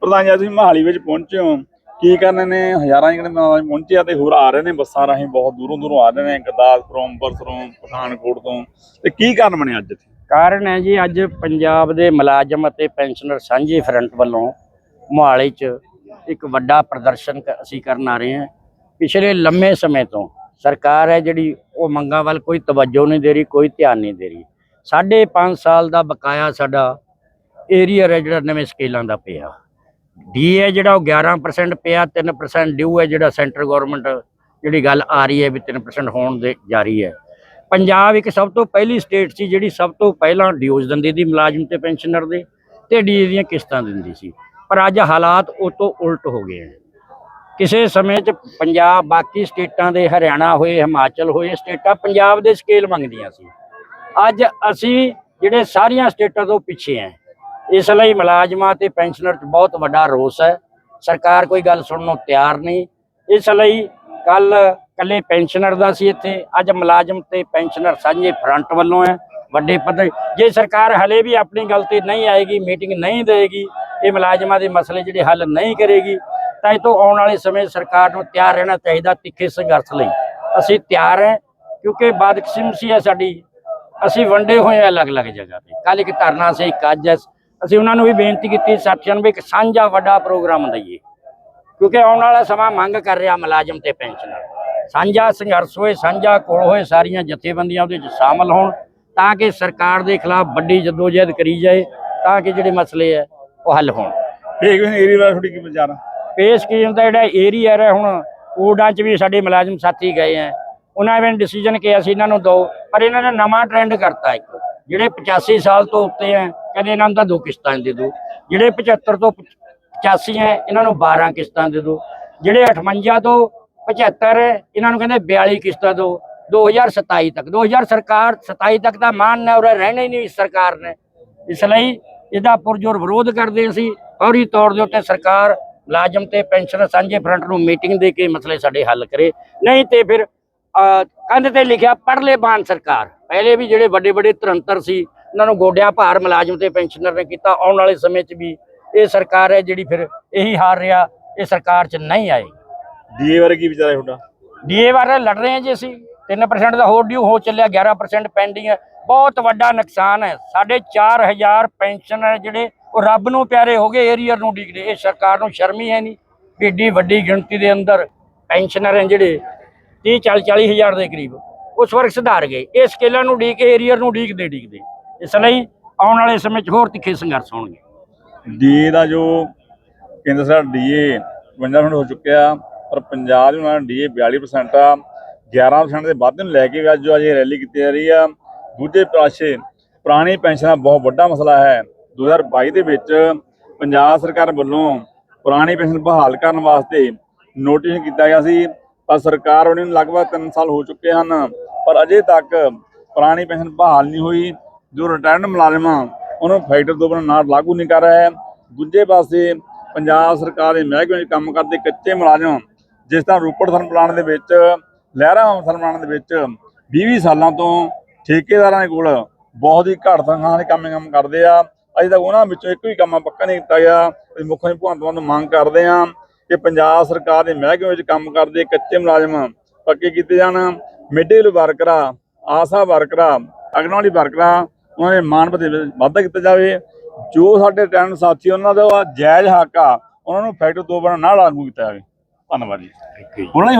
ਪ੍ਰਧਾਨ ਜੀ ਤੁਸੀਂ ਮਹਾਲੀ ਵਿੱਚ ਪਹੁੰਚੇ ਹੋ। ਕੀ ਕਰਨ ਨੇ? ਹਜ਼ਾਰਾਂ ਜਿਹੜੇ ਮਹਾਲੀ ਪਹੁੰਚੇ ਤੇ ਹੋਰ ਆ ਰਹੇ ਨੇ ਬੱਸਾਂ ਰਾਹੀਂ, ਬਹੁਤ ਦੂਰੋਂ ਦੂਰੋਂ ਆ ਰਹੇ ਨੇ, ਗੁਰਦਾਸਪੁਰੋਂ, ਅੰਮ੍ਰਿਤਸਰੋਂ, ਪਠਾਨਕੋਟ ਤੋਂ। ਤੇ ਕੀ ਕਾਰਨ ਬਣਿਆ ਅੱਜ ਇੱਥੇ? ਕਾਰਨ ਹੈ ਜੀ, ਅੱਜ ਪੰਜਾਬ ਦੇ ਮੁਲਾਜ਼ਮ ਅਤੇ ਪੈਨਸ਼ਨਰ ਸਾਂਝੇ ਫਰੰਟ ਵੱਲੋਂ ਮੋਹਾਲੀ 'ਚ ਇੱਕ ਵੱਡਾ ਪ੍ਰਦਰਸ਼ਨ ਅਸੀਂ ਕਰਨ ਆ ਰਹੇ ਹਾਂ। ਪਿਛਲੇ ਲੰਮੇ ਸਮੇਂ ਤੋਂ ਸਰਕਾਰ ਹੈ ਜਿਹੜੀ, ਉਹ ਮੰਗਾਂ ਵੱਲ ਕੋਈ ਤਵੱਜੋ ਨਹੀਂ ਦੇ ਰਹੀ, ਕੋਈ ਧਿਆਨ ਨਹੀਂ ਦੇ ਰਹੀ। ਸਾਢੇ ਪੰਜ ਸਾਲ ਦਾ ਬਕਾਇਆ ਸਾਡਾ ਏਰੀਆ ਹੈ ਜਿਹੜਾ ਨਵੇਂ ਸਕੇਲਾਂ ਦਾ ਪਿਆ। ਡੀ ਹੈ ਜਿਹੜਾ ਉਹ 11% ਪਿਆ 3% ਡਿਊ ਹੈ ਜਿਹੜਾ ਸੈਂਟਰ ਗਵਰਨਮੈਂਟ ਜਿਹੜੀ ਗੱਲ ਆ ਰਹੀ ਹੈ ਵੀ 3% ਹੋਣ ਦੇ ਜਾਰੀ ਹੈ। ਪੰਜਾਬ ਇੱਕ ਸਭ ਤੋਂ ਪਹਿਲੀ ਸਟੇਟ ਸੀ ਜਿਹੜੀ ਸਭ ਤੋਂ ਪਹਿਲਾਂ ਡਿਊਜ਼ ਦਿੰਦੀ ਸੀ ਮੁਲਾਜ਼ਮ ਤੇ ਪੈਨਸ਼ਨਰ ਦੇ ਤੇ ਡੀ ਦੀਆਂ ਕਿਸ਼ਤਾਂ ਦਿੰਦੀ ਸੀ। ਪਰ ਅੱਜ ਹਾਲਾਤ ਉਹ ਤੋਂ ਉਲਟ ਹੋ ਗਏ ਹਨ ਕਿਸੇ ਸਮੇਂ 'ਚ ਪੰਜਾਬ ਬਾਕੀ ਸਟੇਟਾਂ ਦੇ ਹਰਿਆਣਾ ਹੋਏ, ਹਿਮਾਚਲ ਹੋਏ, ਸਟੇਟਾਂ ਪੰਜਾਬ ਦੇ ਸਕੇਲ ਮੰਗਦੀਆਂ ਸੀ। ਅੱਜ ਅਸੀਂ ਜਿਹੜੇ ਸਾਰੀਆਂ ਸਟੇਟਾਂ ਤੋਂ ਪਿੱਛੇ ਹਾਂ ਇਸ ਲਈ ਮੁਲਾਜ਼ਮਾਂ ਤੇ ਪੈਨਸ਼ਨਰ 'ਚ ਬਹੁਤ ਵੱਡਾ ਰੋਸ ਹੈ। ਸਰਕਾਰ ਕੋਈ ਗੱਲ ਸੁਣਨ ਨੂੰ ਤਿਆਰ ਨਹੀਂ। ਇਸ ਲਈ ਕੱਲ ਕੱਲੇ ਪੈਨਸ਼ਨਰ ਦਾ ਸੀ ਇੱਥੇ। ਅੱਜ ਮੁਲਾਜ਼ਮ ਤੇ ਪੈਨਸ਼ਨਰ ਸਾਂਝੇ ਫਰੰਟ ਵੱਲੋਂ ਹੈ। ਵੱਡੇ ਪੱਧਰ ਜੇ ਸਰਕਾਰ ਹਲੇ ਵੀ ਆਪਣੀ ਗੱਲ ਤੇ ਨਹੀਂ ਆਏਗੀ, ਮੀਟਿੰਗ ਨਹੀਂ ਦੇਗੀ ਇਹ ਮੁਲਾਜ਼ਮਾਂ ਦੇ ਮਸਲੇ ਜਿਹੜੇ ਹੱਲ ਨਹੀਂ ਕਰੇਗੀ, ਤਾਂ ਇਹ ਤੋਂ ਆਉਣ ਵਾਲੇ ਸਮੇਂ ਸਰਕਾਰ ਨੂੰ ਤਿਆਰ ਰਹਿਣਾ ਚਾਹੀਦਾ ਤਿੱਖੇ ਸੰਘਰਸ਼ ਲਈ। ਅਸੀਂ ਤਿਆਰ ਹੈ, ਕਿਉਂਕਿ ਬਦਕਿਸਮਤੀ ਹੈ ਸਾਡੀ। ਅਸੀਂ ਵੰਡੇ ਹੋਏ ਹਾਂ ਅਲੱਗ-ਅਲੱਗ ਜਗ੍ਹਾ ਤੇ। ਕੱਲ ਇੱਕ ਧਰਨਾ ਸੀ, ਇੱਕ ਅੱਜ ਹੈ। ਅਸੀਂ ਉਹਨਾਂ ਨੂੰ ਵੀ ਬੇਨਤੀ ਕੀਤੀ ਸਾਥੀਆਂ ਨੂੰ ਵੀ ਇੱਕ ਸਾਂਝਾ ਵੱਡਾ ਪ੍ਰੋਗਰਾਮ ਦਈਏ ਕਿਉਂਕਿ ਆਉਣ ਵਾਲਾ ਸਮਾਂ ਮੰਗ ਕਰ ਰਿਹਾ ਮੁਲਾਜ਼ਮ ਤੇ ਪੈਨਸ਼ਨਰ ਸਾਂਝਾ ਸੰਘਰਸ਼ ਹੋਏ ਸਾਂਝਾ ਕੋਲ ਹੋਏ ਸਾਰੀਆਂ ਜਥੇਬੰਦੀਆਂ ਉਹਦੇ ਵਿੱਚ ਸ਼ਾਮਲ ਹੋਣ ਤਾਂ ਕਿ ਸਰਕਾਰ ਦੇ ਖਿਲਾਫ ਵੱਡੀ ਜਦੋਜਹਿਦ ਕਰੀ ਜਾਏ ਤਾਂ ਕਿ ਜਿਹੜੇ ਮਸਲੇ ਹੈ ਉਹ ਹੱਲ ਹੋਣ। ਠੀਕ ਹੈ ਏਰੀਆ ਬਾਰੇ ਤੁਹਾਡੀ ਕੀ ਵਿਚਾਰ ਪੇ ਸਕੀਮ ਦਾ ਜਿਹੜਾ ਏਰੀਆ ਹੈ ਹੁਣ ਕੋਡਾਂ 'ਚ ਵੀ ਸਾਡੇ ਮੁਲਾਜ਼ਮ ਸਾਥੀ ਗਏ ਆ। ਉਹਨਾਂ ਨੇ ਡਿਸੀਜਨ ਕਿਹਾ ਸੀ ਇਹਨਾਂ ਨੂੰ ਦੋ ਪਰ ਇਹਨਾਂ ਨੇ ਨਵਾਂ ਟ੍ਰੈਂਡ ਕਰਤਾ ਇੱਕ। ਜਿਹੜੇ 85 ਸਾਲ ਤੋਂ ਉੱਤੇ ਆ ਕਹਿੰਦੇ ਇਹਨਾਂ ਨੂੰ ਤਾਂ ਦੋ ਕਿਸ਼ਤਾਂ ਦੇ ਦਿਓ। ਜਿਹੜੇ 75 ਤੋਂ 85 ਹੈ ਇਹਨਾਂ ਨੂੰ 12 ਕਿਸ਼ਤਾਂ ਦੇ ਦਿਓ। ਜਿਹੜੇ 58 ਤੋਂ 75 ਹੈ ਇਹਨਾਂ ਨੂੰ ਕਹਿੰਦੇ 42 ਕਿਸ਼ਤਾਂ ਦਿਓ। 2027 ਤੱਕ 2000 ਸਰਕਾਰ 27 ਤੱਕ ਦਾ ਮਾਨ ਨਾ ਉਰੇ ਰਹਿਣਾ ਹੀ ਨਹੀਂ ਇਸ ਸਰਕਾਰ ਨੇ। ਇਸ ਲਈ ਇਹਦਾ ਪੁਰਜੋਰ ਵਿਰੋਧ ਕਰਦੇ ਅਸੀਂ। ਫੌਰੀ ਤੌਰ ਦੇ ਉੱਤੇ ਸਰਕਾਰ ਮੁਲਾਜ਼ਮ ਤੇ ਪੈਨਸ਼ਨ ਸਾਂਝੇ ਫਰੰਟ ਨੂੰ ਮੀਟਿੰਗ ਦੇ ਕੇ ਮਸਲੇ ਸਾਡੇ ਹੱਲ ਕਰੇ। ਨਹੀਂ ਤੇ ਫਿਰ ਅਹ, ਕੰਧ ਤੇ ਲਿਖਿਆ ਪੜਲੇ ਬਾਨ ਸਰਕਾਰ। ਪਹਿਲੇ ਵੀ ਜਿਹੜੇ ਵੱਡੇ ਵੱਡੇ ਤਰੰਤਰ ਸੀ ਉਹਨਾਂ ਨੂੰ ਗੋਡਿਆਂ ਭਾਰ ਮੁਲਾਜ਼ਮ ਤੇ ਪੈਨਸ਼ਨਰ ਨੇ ਕੀਤਾ। ਆਉਣ ਵਾਲੇ ਸਮੇਂ 'ਚ ਵੀ ਇਹ ਸਰਕਾਰ ਹੈ ਜਿਹੜੀ ਫਿਰ ਇਹੀ ਹਾਰ ਰਿਹਾ ਇਹ ਸਰਕਾਰ 'ਚ ਨਹੀਂ ਆਏਗੀ। ਡੀਏ ਬਾਰੇ ਕੀ ਵਿਚਾਰ ਹੈ ਤੁਹਾਡਾ? ਡੀਏ ਬਾਰੇ ਲੜ ਰਹੇ ਹਾਂ ਜੀ ਅਸੀਂ। 3% ਦਾ ਹੋਰ ਡਿਊ ਹੋ ਚੱਲਿਆ 11% ਪੈਂਡਿੰਗ ਹੈ। ਬਹੁਤ ਵੱਡਾ ਨੁਕਸਾਨ ਹੈ। ਸਾਡੇ 4000 ਪੈਨਸ਼ਨ ਹੈ ਜਿਹੜੇ ਉਹ ਰੱਬ ਨੂੰ ਪਿਆਰੇ ਹੋ ਗਏ ਏਰੀਅਰ ਨੂੰ ਡਿਗਦੇ। ਇਹ ਸਰਕਾਰ ਨੂੰ ਸ਼ਰਮ ਹੀ ਨਹੀਂ। ਏਡੀ ਵੱਡੀ ਗਿਣਤੀ ਦੇ ਅੰਦਰ ਪੈਨਸ਼ਨਰ ਹੈ ਜਿਹੜੇ 30 40 40 ਹਜ਼ਾਰ ਦੇ ਕਰੀਬ ਉਸ ਵਰਗ ਸੁਧਾਰ ਗਏ। ਇਹ ਸਕੇਲਾਂ ਨੂੰ ਡੀਕ ਏਰੀਅਰ ਨੂੰ ਡੀਕਦੇ ਡੀਕਦੇ ਇਸ ਲਈ ਆਉਣ ਵਾਲੇ ਸਮੇਂ 'ਚ ਹੋਰ ਤਿੱਖੇ ਸੰਘਰਸ਼ ਹੋਣਗੇ। ਡੀਏ ਦਾ ਜੋ ਕੇਂਦਰ ਸਰਕਾਰ ਡੀਏ 55% ਹੋ ਚੁੱਕਿਆ, ਪਰ ਪੰਜਾਬ ਦੇ ਨਾਲ ਡੀਏ 42% ਆ 11% ਦੇ ਵਾਧੇ ਨੂੰ ਲੈ ਕੇ ਅੱਜ ਜੋ ਅਜੇ ਰੈਲੀ ਕੀਤੀ ਜਾ ਰਹੀ ਆ। ਦੂਜੇ ਪਾਸੇ ਪੁਰਾਣੀ ਪੈਨਸ਼ਨ ਦਾ ਬਹੁਤ ਵੱਡਾ ਮਸਲਾ ਹੈ। 2022 ਦੇ ਵਿੱਚ ਪੰਜਾਬ ਸਰਕਾਰ ਵੱਲੋਂ ਪੁਰਾਣੀ ਪੈਨਸ਼ਨ ਬਹਾਲ ਕਰਨ ਵਾਸਤੇ ਨੋਟਿਸ ਕੀਤਾ ਗਿਆ ਸੀ, ਪਰ ਸਰਕਾਰ ਉਹਨਾਂ ਨੂੰ ਲਗਭਗ 3 ਸਾਲ ਹੋ ਚੁੱਕੇ ਹਨ, ਪਰ ਅਜੇ ਤੱਕ ਪੁਰਾਣੀ ਪੈਨਸ਼ਨ ਬਹਾਲ ਨਹੀਂ ਹੋਈ। ਜੋ ਰਿਟਾਇਰਡ ਮੁਲਾਜ਼ਮ ਆ ਉਹਨੂੰ ਫੈਕਟਰ ਦੋ ਬਣਾ ਨਾਲ ਲਾਗੂ ਨਹੀਂ ਕਰ ਰਿਹਾ। ਹੈ ਦੂਜੇ ਪਾਸੇ, ਪੰਜਾਬ ਸਰਕਾਰ ਦੇ ਮਹਿਕਮੇ ਵਿੱਚ ਕੰਮ ਕਰਦੇ ਕੱਚੇ ਮੁਲਾਜ਼ਮ, ਜਿਸ ਤਰ੍ਹਾਂ ਰੂਪੜ ਥਰਮਲ ਪਲਾਂਟ ਦੇ ਵਿੱਚ, ਲਹਿਰਾ ਥਰਮਲ ਪਲਾਂਟ ਦੇ ਵਿੱਚ 20 ਸਾਲਾਂ ਤੋਂ ਠੇਕੇਦਾਰਾਂ ਦੇ ਕੋਲ ਬਹੁਤ ਹੀ ਘੱਟ ਤਨਖਾਹਾਂ ਦੇ ਕੰਮ ਕੰਮ ਕਰਦੇ ਆ। ਅਜੇ ਤੱਕ ਉਹਨਾਂ ਵਿੱਚੋਂ ਇੱਕ ਵੀ ਕੰਮ ਪੱਕਾ ਨਹੀਂ ਕੀਤਾ ਗਿਆ। ਅਸੀਂ ਮੁੱਖ ਮੰਤਰੀ ਭਗਵੰਤ ਮਾਨ ਮੰਗ ਕਰਦੇ ਆ ਕਿ ਪੰਜਾਬ ਸਰਕਾਰ ਦੇ ਮਹਿਕਮੇ ਵਿੱਚ ਕੰਮ ਕਰਦੇ ਕੱਚੇ ਮੁਲਾਜ਼ਮ ਪੱਕੇ ਕੀਤੇ ਜਾਣ। ਮਿਡਲ ਵਰਕਰਾਂ, ਆਸਾ ਵਰਕਰਾਂ ਅਗਨਵਾੜੀ ਵਰਕਰਾਂ ਉਹਨਾਂ ਦੇ ਮਾਨਪਤ ਵਿੱਚ ਵਾਧਾ ਕੀਤਾ ਜਾਵੇ। ਜੋ ਸਾਡੇ ਟੈਨ ਸਾਥੀ ਉਹਨਾਂ ਦਾ ਜਾਇਜ਼ ਹੱਕ ਆ ਉਹਨਾਂ ਨੂੰ ਫੈਕਟਰ ਤੋਂ ਬਣਾ ਨਾ ਲਾਗੂ ਕੀਤਾ ਜਾਵੇ। ਧੰਨਵਾਦ ਜੀ। ਉਹਨਾਂ